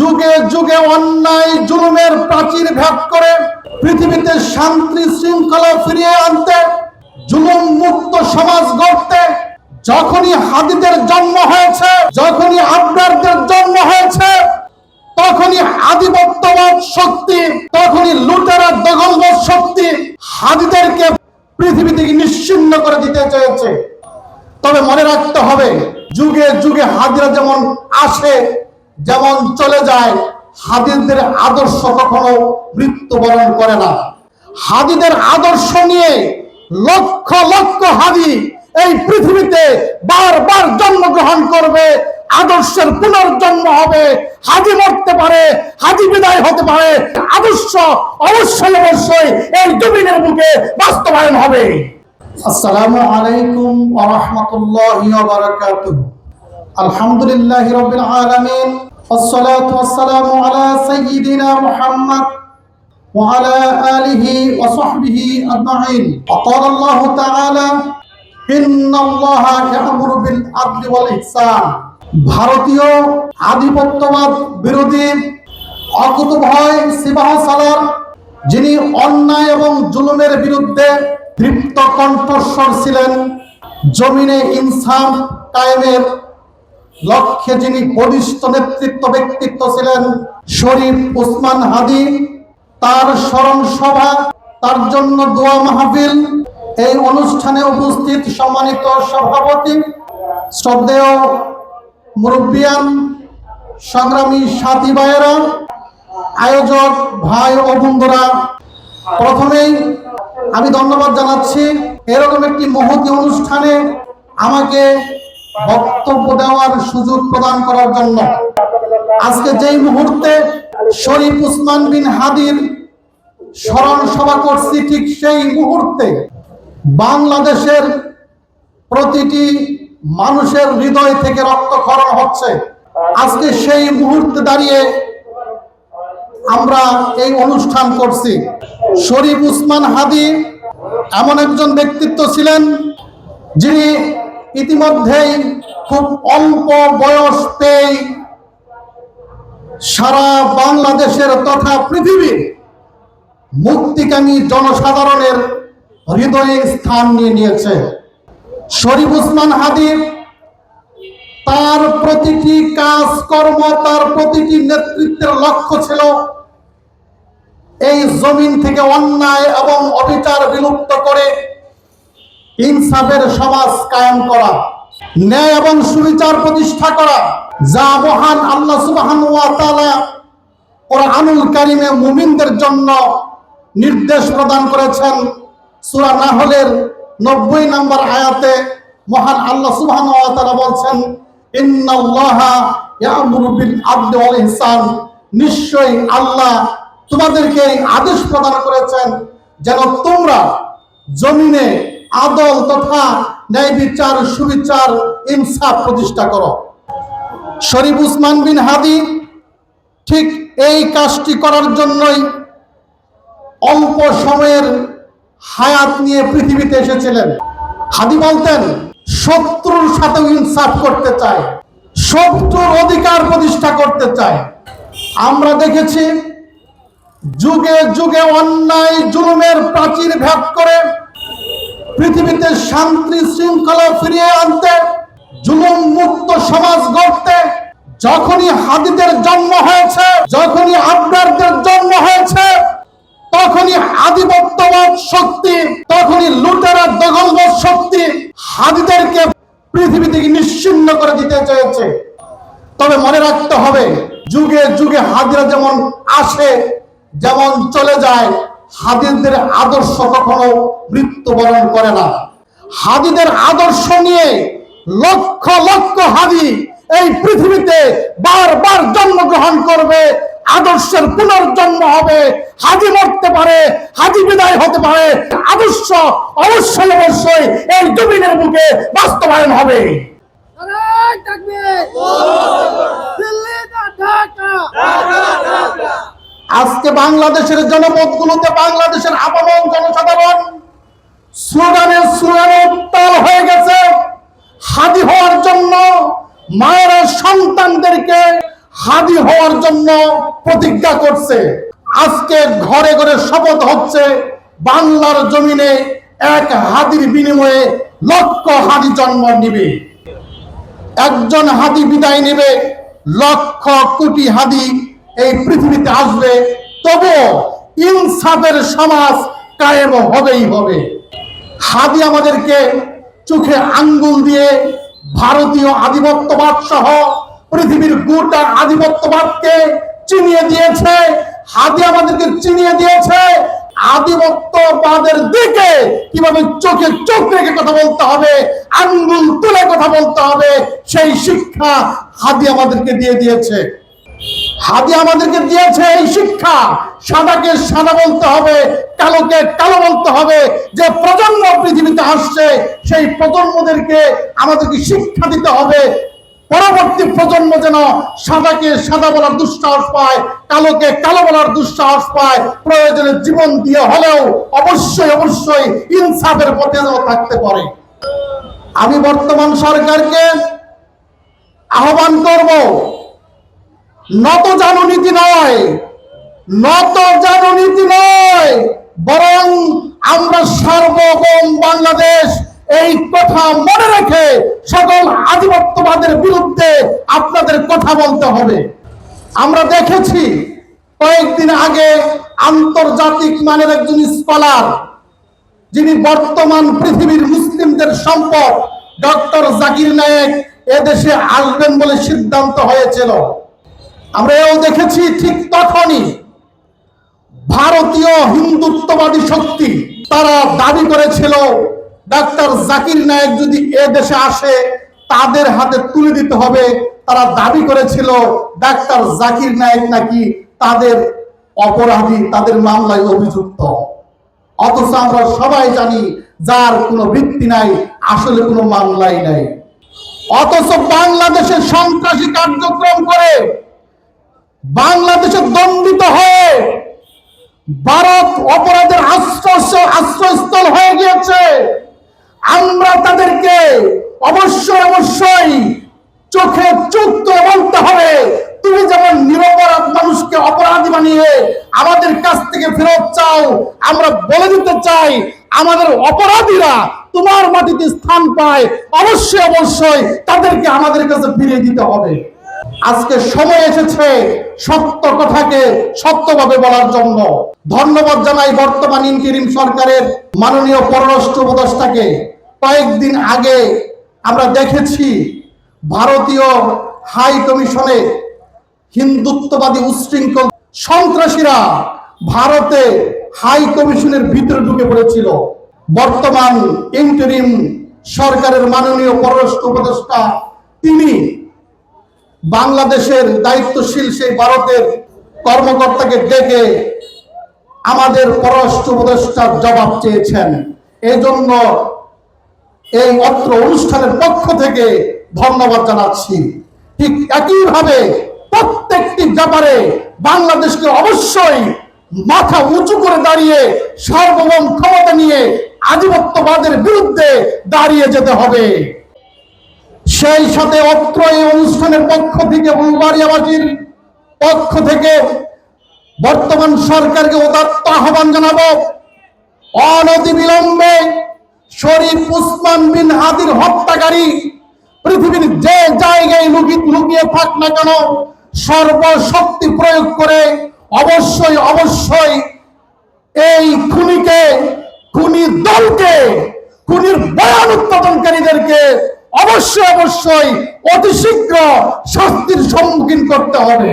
যুগে যুগে অন্যায়, জুলুমের প্রাচীর ভেদ করে পৃথিবীতে শান্তি শৃঙ্খলা ফিরিয়ে আনতে, জুলুম মুক্ত সমাজ গড়তে, যখনই হাদিদের জন্ম হয়েছে, যখনই আবরারদের জন্ম হয়েছে, তখনই আধিপত্যবাদ শক্তি, তখনই লুটেরা দখলবাদ শক্তি হাদিদেরকে পৃথিবী থেকে নিশ্চিন্ন করে দিতে চেয়েছে। তবে মনে রাখতে হবে, যুগে যুগে হাদিরা যেমন আসে যেমন চলে যায়, হাদিদের আদর্শ কখনো মৃত্যুবরণ করে না। হাদিদের আদর্শ নিয়ে লক্ষ লক্ষ হাদি এই পৃথিবীতে বারবার জন্মগ্রহণ করবে, আদর্শের পুনর্জন্ম হবে হাজি মরতে পারে হাজি বিদায় হতে পারে। আদর্শ অবশ্যই অবশ্যই এই জমিনের বুকে বাস্তবায়ন হবে। আসসালামু আলাইকুম ওয়া রাহমাতুল্লাহি ওয়া বারাকাতুহু। আলহামদুলিল্লাহি রাব্বিল আলামিন। والصلاة والسلام على سيدنا محمد وعلى آله وصحبه أجمعين وقال الله تعالى إن الله يأمر بالعدل والإحسان ভারতীয় আধিপত্যবাদ বিরোধী অকুতভয় সিবাহ সালার যিনি অন্যায় এবং জুলুমের বিরুদ্ধে দৃপ্ত কণ্ঠস্বর ছিলেন জমিনে ইনসাফ কায়েমের লক্ষ্যে যিনি বলিষ্ঠ নেতৃত্ব ব্যক্তিত্ব ছিলেন, শরীফ উসমান হাদি, তার স্মরণ সভা তার জন্য দোয়া মাহফিল, এই অনুষ্ঠানে উপস্থিত সম্মানিত সভাপতি, শ্রদ্ধেয় মুরব্বিয়ান, সংগ্রামী সাথী ভাইয়েরা, আয়োজক ভাই ও বন্ধুরা, প্রথমেই আমি ধন্যবাদ জানাচ্ছি। এরকম একটি মহতি অনুষ্ঠানে আমাকে বক্তব্য দেওয়ার সুযোগ প্রদান করার জন্য। আজকে যেই মুহূর্তে শরীফ উসমান বিন হাদির স্মরণ সভা করছি, ঠিক সেই মুহূর্তে বাংলাদেশের প্রতিটি মানুষের হৃদয় থেকে রক্তক্ষরণ হচ্ছে। আজকে সেই মুহূর্তে দাঁড়িয়ে আমরা এই অনুষ্ঠান করছি। শরীফ উসমান হাদি এমন একজন ব্যক্তিত্ব ছিলেন যিনি ইতিমধ্যেই খুব অল্প বয়স পেয়ে সারা বাংলাদেশের তথা পৃথিবীর মুক্তিকামী জনসাধারণের হৃদয়ে স্থান নিয়ে নিয়েছে। শরীফ উসমান হাদির তার প্রতিটি কাজকর্ম, তার প্রতিটি নেতৃত্বের লক্ষ্য ছিল এই জমিন থেকে অন্যায় এবং অবিচার বিলুপ্ত করে ইনসাফের সমাজ কায়েম করা। ন্যায় এবং সুবিচার প্রতিষ্ঠা করা, যা মহান আল্লাহ সুবহান কোরআনুল কারিমে মুমিনদের জন্য নির্দেশ প্রদান করেছেন। সূরা নাহলের 90 নম্বর আয়াতে মহান আল্লাহ সুবহান বলছেন ইহসান। নিশ্চয়ই আল্লাহ তোমাদেরকে আদেশ প্রদান করেছেন যেন তোমরা জমিনে আদল তথা ন্যায় বিচার সুবিচার ইনসাফ প্রতিষ্ঠা করো। শরীফ উসমান বিন হাদি ঠিক এই কাজটি করার জন্যই অল্প সময়ের হায়াত নিয়ে পৃথিবীতে এসেছিলেন। হাদি বলতেন, শত্রুর সাথেও ইনসাফ করতে চায়, শত্রুর অধিকার প্রতিষ্ঠা করতে চায়। আমরা দেখেছি যুগে যুগে অন্যায়, জুলুমের প্রাচীর ভেদ করে পৃথিবীতে শান্তি শৃঙ্খলা ফিরিয়ে আনতে, জুলুম মুক্ত সমাজ গড়তে, যখনই হাদিদের জন্ম হয়েছে, যখনই আবরারদের জন্ম হয়েছে, তখনই আধিপত্যবাদ শক্তি, তখনই লুটেরা দখলবাদ শক্তি হাদিদেরকে পৃথিবী থেকে নিশ্চিন্ন করে দিতে চেয়েছে। তবে মনে রাখতে হবে, যুগে যুগে হাদিরা যেমন আসে, যেমন চলে যায় হাদিদের আদর্শ কখনো মৃত্যুবরণ করে না। হাদিদের আদর্শ নিয়ে লক্ষ লক্ষ হাদি এই পৃথিবীতে বারবার জন্মগ্রহণ করবে আদর্শের পুনর্জন্ম হবে হাজি মরতে পারে হাজি বিদায় হতে পারে। আদর্শ অবশ্যই অবশ্যই এই জমিনের বুকে বাস্তবায়ন হবে। দিল্লি ঢাকা। আজকে বাংলাদেশের জনপদগুলোতে বাংলাদেশের আপামন জনসাধারণ স্লোগানের স্লোগানে উত্তাল হয়ে গেছে। হাদি হওয়ার জন্য মায়েরা সন্তানদেরকে হাদি হওয়ার জন্য প্রতিজ্ঞা করছে। আজকে ঘরে ঘরে শপথ হচ্ছে, বাংলার জমিনে এক হাদির বিনিময়ে লক্ষ হাদি জন্ম নিবে। একজন হাদি বিদায় নেবে, লক্ষ কোটি হাদি এই পৃথিবীতে আসবে, তবুও ইনসাফের সমাজ কায়েম হবেই হবে। হাদি আমাদেরকে চোখে আঙ্গুল দিয়ে ভারতীয় আধিপত্যবাদ সহ পৃথিবীর গোটা আধিপত্যবাদকে চিনিয়ে দিয়েছে, হাদি আমাদেরকে চিনিয়ে দিয়েছে। আধিপত্যবাদের দিকে কীভাবে চোখে চোখ রেখে কথা বলতে হবে, আঙ্গুল তুলে কথা বলতে হবে, সেই শিক্ষা হাদি আমাদেরকে দিয়ে দিয়েছে। হাদি আমাদেরকে দিয়েছে এই শিক্ষা। সাদাকে সাদা বলতে হবে, কালোকে কালো বলতে হবে। যে প্রজন্ম পৃথিবীতে আসছে, সেই প্রজন্মদেরকে আমাদেরকে শিক্ষা দিতে হবে। পরবর্তী প্রজন্ম যেন সাদাকে সাদা বলার দুঃসাহস পায়, কালোকে কালো বলার দুঃসাহস পায়, প্রয়োজনে জীবন দিয়ে হলেও অবশ্যই অবশ্যই ইনসাফের পথে যেন থাকতে পারে। আমি বর্তমান সরকারকে আহ্বান করব নত জাননীতি নয়, নত জাননীতি নয়, বরং আমরা সার্বভৌম বাংলাদেশ এই কথা মনে রেখে সকল আধিপত্যবাদের বিরুদ্ধে আপনাদের কথা বলতে হবে। আমরা দেখেছি কয়েকদিন আগে আন্তর্জাতিক মানের একজন স্কলার, যিনি বর্তমান পৃথিবীর মুসলিমদের সম্পদ, ডক্টর জাকির নায়েক, এদেশে আসবেন বলে সিদ্ধান্ত হয়েছিল। আমরা এও দেখেছি ঠিক তখনই ভারতীয় হিন্দুত্ববাদী শক্তি, তারা দাবি করেছিল, ডাক্তার জাকির নায়েক যদি এ দেশে আসে, তাদের হাতে তুলে দিতে হবে। তারা দাবি করেছিল, ডাক্তার জাকির নায়েক নাকি তাদের অপরাধী, তাদের মামলায় অভিযুক্ত। অথচ আমরা সবাই জানি, যার কোনো ভিত্তি নাই, আসলে কোনো মামলাই নাই। অথচ বাংলাদেশে সন্ত্রাসী কার্যক্রম করে বাংলাদেশে দণ্ডিত হয়ে ভারত অপরাধের আশ্রয় আশ্রয়স্থল হয়ে গিয়েছে। আমরা তাদেরকে অবশ্যই অবশ্যই চোখে চোখ বলতে হবে, তুমি যেমন নিরপরাধ মানুষকে অপরাধী বানিয়ে আমাদের কাছ থেকে ফেরত চাও, আমরা বলে দিতে চাই, আমাদের অপরাধীরা তোমার মাটিতে স্থান পায়। অবশ্যই অবশ্যই তাদেরকে আমাদের কাছে ফিরিয়ে দিতে হবে। আজকে সময় এসেছে সত্য কথাকে সত্যভাবে বলার জন্য। ধন্যবাদ জানাই বর্তমান ইন্টারিম সরকারের মাননীয় পররাষ্ট্র উপদেষ্টাকে। কয়েকদিন আগে আমরা দেখেছি ভারতীয় হাই কমিশনে হিন্দুত্ববাদী উশৃঙ্খল সন্ত্রাসীরা ভারতে হাই কমিশনের ভিতরে ঢুকে পড়েছিল। বর্তমান ইন্টারিম সরকারের মাননীয় পররাষ্ট্র উপদেষ্টা তিনি বাংলাদেশের দায়িত্বশীল সেই ভারতের কর্মকর্তাকে ডেকে আমাদের পররাষ্ট্র উপদেষ্টার জবাব চেয়েছেন। এজন্য এই অত্র অনুষ্ঠানের পক্ষ থেকে ধন্যবাদ জানাচ্ছি। ঠিক একইভাবে প্রত্যেকটি ব্যাপারে বাংলাদেশকে অবশ্যই মাথা উঁচু করে দাঁড়িয়ে, সার্বভৌম ক্ষমতা নিয়ে আধিপত্যবাদের বিরুদ্ধে দাঁড়িয়ে যেতে হবে। সেই সাথে অত্র এই অনুষ্ঠানের পক্ষ থেকে বুলবাড়িয়াবাসীর পক্ষ থেকে বর্তমান সরকারকে উদাত্ত আহ্বান জানাব। অনতি বিলম্বে শরীফ উসমান বিন হাদির হত্যাকারী পৃথিবীর যে জায়গায় লুকিয়ে লুকিয়ে থাক না কেন, সর্বশক্তি প্রয়োগ করে অবশ্যই অবশ্যই এই খুনিকে, খুনি দলকে, খুনির বয়ান উৎপাদনকারীদেরকে অবশ্যই অবশ্যই অতি শীঘ্র শাস্তির সম্মুখীন করতে হবে।